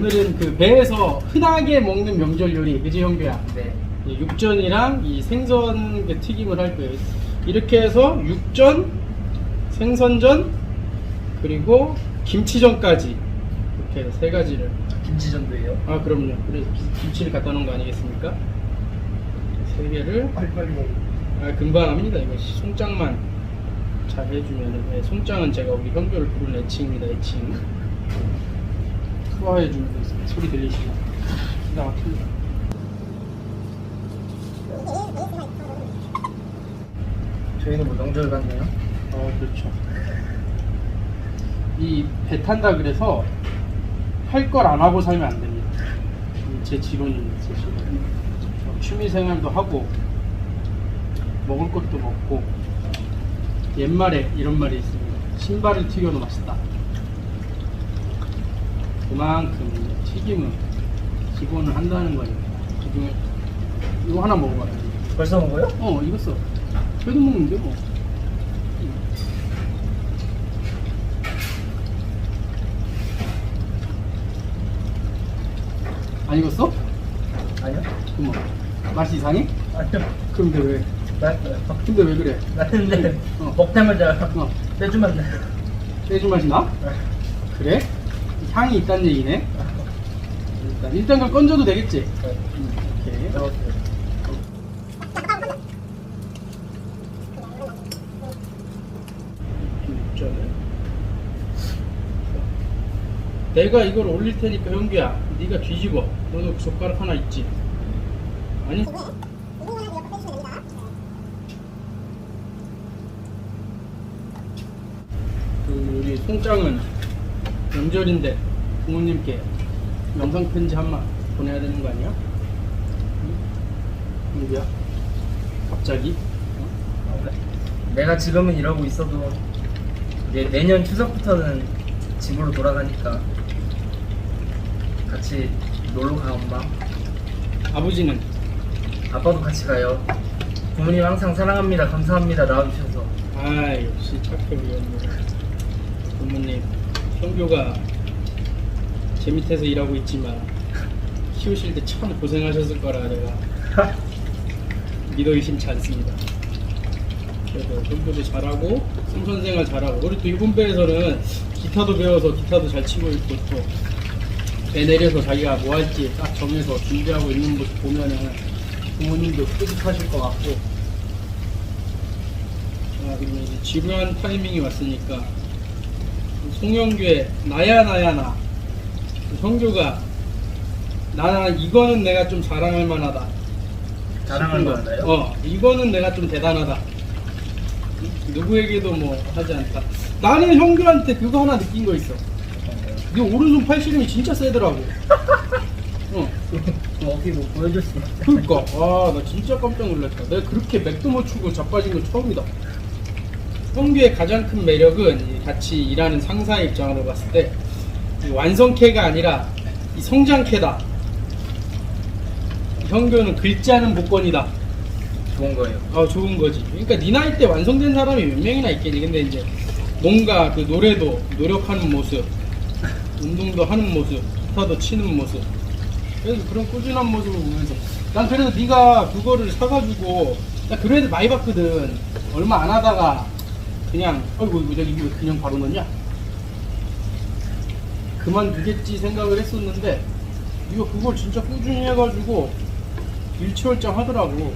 오늘은 그 배에서 흔하게 먹는 명절 요리, 그지 형규야? 네. 이 육전이랑 이 생선 그 튀김을 할 거예요. 이렇게 해서 육전, 생선전, 그리고 김치전까지 이렇게 세 가지를. 김치전도예요. 아 그럼요. 그래서 기- 김치를 갖다 놓은 거 아니겠습니까? 세 개를 빨리빨리 먹어. 아, 금방 합니다. 이거 송장만 잘 해주면은 네, 송장은 제가 우리 형교를 부르는 애칭입니다. 애칭. 소화해 주는 소리 들리시나? 기가 막힙니다. 저희는 뭐 명절 같네요. 어, 그렇죠. 이 배 탄다 그래서 할 걸 안 하고 살면 안 됩니다. 이제 직원입니다. 제 직원. 저 취미 생활도 하고 먹을 것도 먹고 옛말에 이런 말이 있습니다. 신발을 튀겨도 맛있다. 그만큼 튀김은 기본을 한다는 거예요. 그중에 이거 하나 먹어봐요. 벌써 먹어요? 어, 써. 저도 먹는데 뭐. 안 익었어? 아니요. 그럼 맛이 이상해? 아니요. 그럼 근데 왜? 맛있어요. 근데 왜 그래? 맞는데 어. 먹자마자 어. 떼주면 돼. 떼주 맛이 나? 그래? 향이 있다는 얘기네? 일단, 일단 그럼 건져도 되겠지? 음, 오케이. 내가 이걸 올릴 테니까 형규야 네가 뒤집어 너도 젓가락 하나 있지? 아니 그 우리 송장은 명절인데 부모님께 영상 편지 한마 보내야 되는 거 아니야? 응? 형규야 갑자기? 어? 내가 지금은 이러고 있어도 이제 내년 추석부터는 집으로 돌아가니까 같이 놀러 가 엄마. 아버지는 아빠도 같이 가요. 부모님 항상 사랑합니다. 감사합니다. 나와주셔서. 아 역시 착해 언니 부모님 형규가 제 밑에서 일하고 있지만 키우실 때 참 고생하셨을 거라 내가 믿어 의심치 않습니다. 그래도 형규도 잘하고 승선생활 잘하고 우리 또 일본 배에서는 기타도 배워서 기타도 잘 치고 있고 또배 내려서 자기가 뭐 할지 딱 정해서 준비하고 있는 모습 보면은 부모님도 뿌듯하실 것 같고. 자, 그러면 이제 지루한 타이밍이 왔으니까 송영규의 나야 나야 나 성규가 나 이거는 내가 좀 자랑할 만하다. 자랑할 싶은 거. 만하다요? 어, 이거는 내가 좀 대단하다. 누구에게도 뭐 하지 않다. 나는 형규한테 그거 하나 느낀 거 있어. 네 오른손 팔씨름이 진짜 세더라고. 어. 뭐 어떻게 뭐 있어? 그니까 아나 진짜 깜짝 놀랐다 내가 그렇게 맥도 못 추고 자빠진 건 처음이다 형규의 가장 큰 매력은 이 같이 일하는 상사의 입장으로 봤을 때이 완성캐가 아니라 이 성장캐다. 형규는 글자는 복권이다. 좋은 거예요. 아 좋은 거지. 그러니까 네 나이 때 완성된 사람이 몇 명이나 있겠니? 근데 이제 뭔가 그 노래도 노력하는 모습 운동도 하는 모습 기타도 치는 모습. 그래서 그런 꾸준한 모습을 보면서 난 그래서 네가 그거를 사가지고 나 애들 많이 봤거든. 얼마 안 하다가 그냥 어이구 이거 저기 이거 그냥 바로 넣냐? 그만두겠지 생각을 했었는데 이거 그걸 진짜 꾸준히 해가지고 일치월장 하더라고.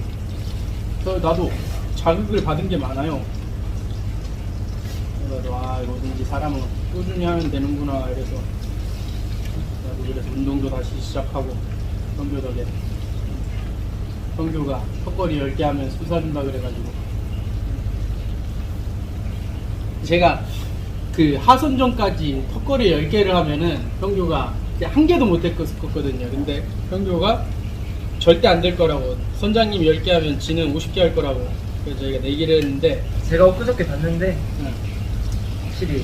그래서 나도 자극을 받은 게 많아요. 그래서 아 뭐든지 사람은 꾸준히 하면 되는구나 이래서 나도 그래서 운동도 다시 시작하고 성교 덕에 성교가 턱걸이 10개 하면 술 사준다 그래가지고 제가 그 하선전까지 턱걸이 10개를 하면은 형교가 한 개도 못 했거든요 근데 형교가 절대 안 될 거라고 선장님 10개 하면 지는 50개 할 거라고 그래서 저희가 내기를 했는데 제가 엊그저께 봤는데 응, 확실히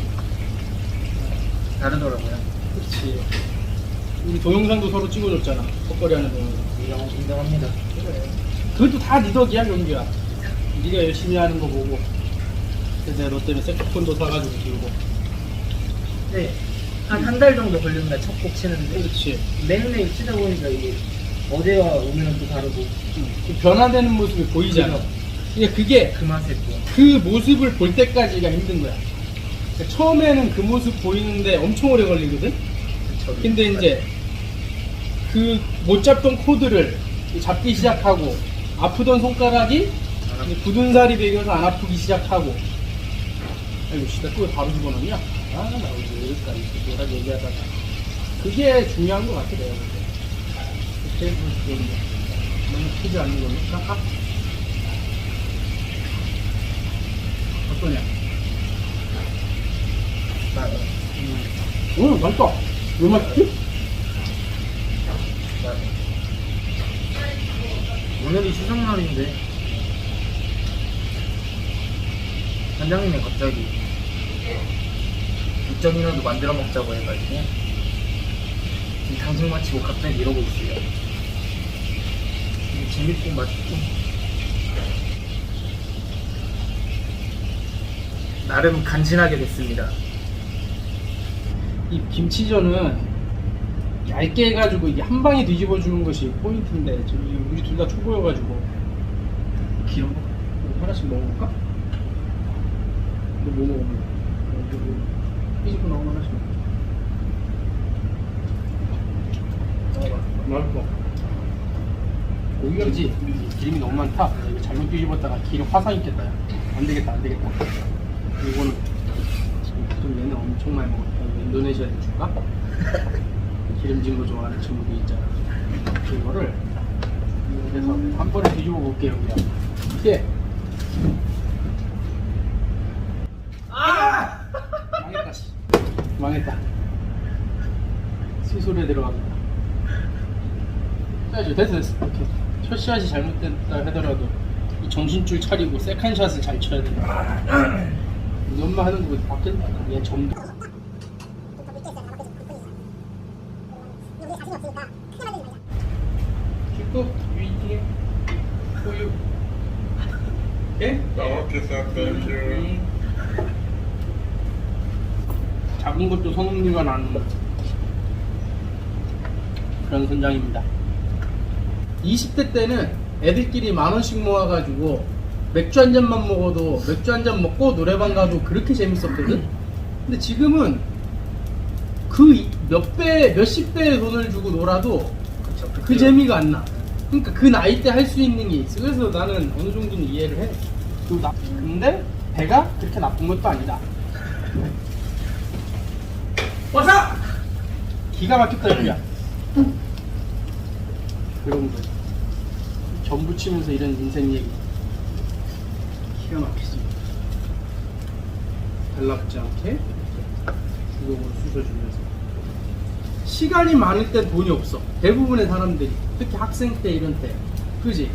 다르더라고요. 그렇지 우리 동영상도 서로 찍어줬잖아 턱걸이 하는 동영상 인정, 인정합니다. 그래. 그것도 다 네 덕이야 경규야 네가 열심히 하는 거 보고 너 때문에 색소폰도 사가지고 들고 네. 한 한 달 정도 걸립니다. 첫 곡 치는데 그렇지. 매일매일 치다 보니까 이게 어제와 오늘은 또 다르고 그 변화되는 모습이 보이잖아. 그러니까 그게 그 맛에 또 그 모습을 볼 때까지가 힘든 거야. 그러니까 처음에는 그 모습 보이는데 엄청 오래 걸리거든. 그쵸. 근데 이제 그 못 잡던 코드를 잡기 시작하고 아프던 손가락이 이제 굳은 살이 배겨서 안 아프기 시작하고 아이고 씨나 그거 바로 집어넣냐? 아나 오늘 여기까지 이렇게 내가 얘기하다가 그게 중요한 것 같아 내가 볼 때. 그때 좀 너무 크지 않는 걸로 깎아? 어떠냐? 나, 오 맛있다 왜 맛있지? 나. 오늘이 추석날인데 관장님이 갑자기 육전이라도 만들어 먹자고 해가지고 지금 당직 마치고 갑자기 이러고 있어요. 음, 재밌고 맛있고 나름 간신하게 됐습니다. 이 김치전은 얇게 해가지고 이게 한 방에 뒤집어 주는 것이 포인트인데 지금 우리 둘 다 초보여가지고 기름 이거 하나씩 먹어볼까? 너뭐 먹으면 삐집고 나오면 먹어 맛있어 고기가 그지? 기름이 너무 많다. 이거 잘못 뒤집었다가 기름 화상 있겠다 야. 안 되겠다 안 되겠다. 이거는 좀 얘는 엄청 많이 먹었다. 이거 인도네시아에 줄까? 기름진 거 좋아하는 친구들 있잖아. 이거를 그래서 한 번에 뒤집어 볼게요 그냥. 이게 아! 망했다 씨. 망했다 수술에 들어갑니다 해야죠 됐어 됐어 이렇게 첫 샷이 잘못됐다 하더라도 이 정신줄 차리고 세컨 샷을 잘 쳐야 돼 우리 엄마 하는 거 바뀐다 얘 축구 위팅해 소유 오케이? Okay. Thank you. 작은 것도 손흥민과 나는 그런 선장입니다. 20대 때는 애들끼리 만 원씩 모아가지고 맥주 한 잔만 먹어도 맥주 한 잔 먹고 노래방 가도 그렇게 재밌었거든. 근데 지금은 그 몇 배, 몇십 배의 돈을 주고 놀아도 그 재미가 안 나. 그러니까 그 나이 때 할 수 있는 게 있어. 그래서 나는 어느 정도는 이해를 해. 그 나- 근데 배가 그렇게 나쁜 것도 아니다. 와서 기가 막혔다. 그런 거. 전부 치면서 이런 인생 얘기. 기가 막히지. 달라붙지 않게 주걱으로 쑤셔주면서. 시간이 많을 땐 돈이 없어. 대부분의 사람들이. 특히 학생 때 이런 때. 그지?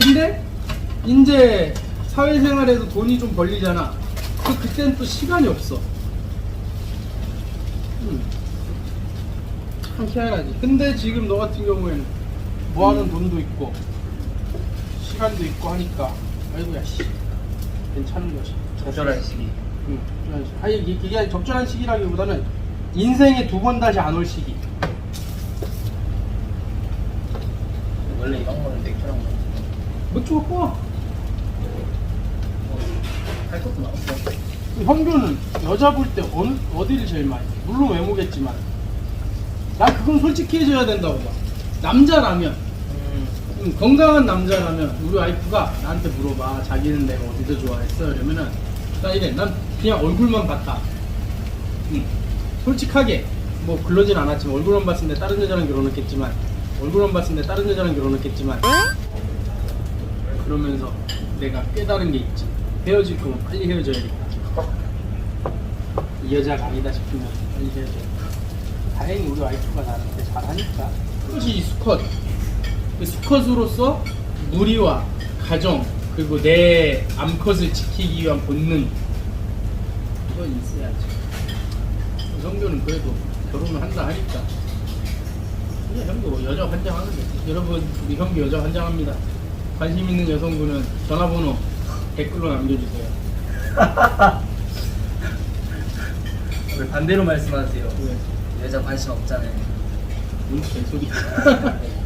근데 이제 사회생활에서 돈이 좀 벌리잖아. 그 그땐 또 시간이 없어. 음. 참 희한하지. 근데 지금 너 같은 경우에는 모아놓은 돈도 있고 시간도 있고 하니까 아이고야 씨 괜찮은 거지. 적절한 시기. 응, 적절한 시기. 아니 이게, 이게 적절한 시기라기보다는 인생에 두 번 다시 안 올 시기. 원래 이런 거는 맥주랑. 맥주 와. 할 것도 나왔어. 형규는 여자 볼 때 어디를 제일 많이? 해? 물론 외모겠지만. 나 그건 솔직히 해줘야 된다고 봐. 남자라면. 음, 음, 건강한 남자라면 우리 와이프가 나한테 물어봐. 자기는 내가 어디서 좋아했어? 이러면은 나 이래. 난 그냥 얼굴만 봤다. 음, 솔직하게. 뭐 그러진 않았지만 얼굴만 봤을 때 다른 여자랑 결혼했겠지만 얼굴만 봤을 때 다른 여자랑 결혼했겠지만 그러면서 내가 깨달은 게 있지. 헤어질 거면 빨리 헤어져야겠다 이 여자가 아니다 싶으면 빨리 헤어져 다행히 우리 와이프가 나한테 잘하니까. 그것이 이 수컷. 그 수컷으로서 무리와 가정 그리고 내 암컷을 지키기 위한 본능. 이건 있어야지. 성교는 그래도 결혼을 한다 하니까. 그냥 형도 여자 환장하는 거지 여러분 우리 형도 여자 환장합니다. 관심 있는 여성분은 전화번호 댓글로 남겨주세요 반대로 말씀하세요. 왜? 여자 관심 없잖아요. 뭔 개소리야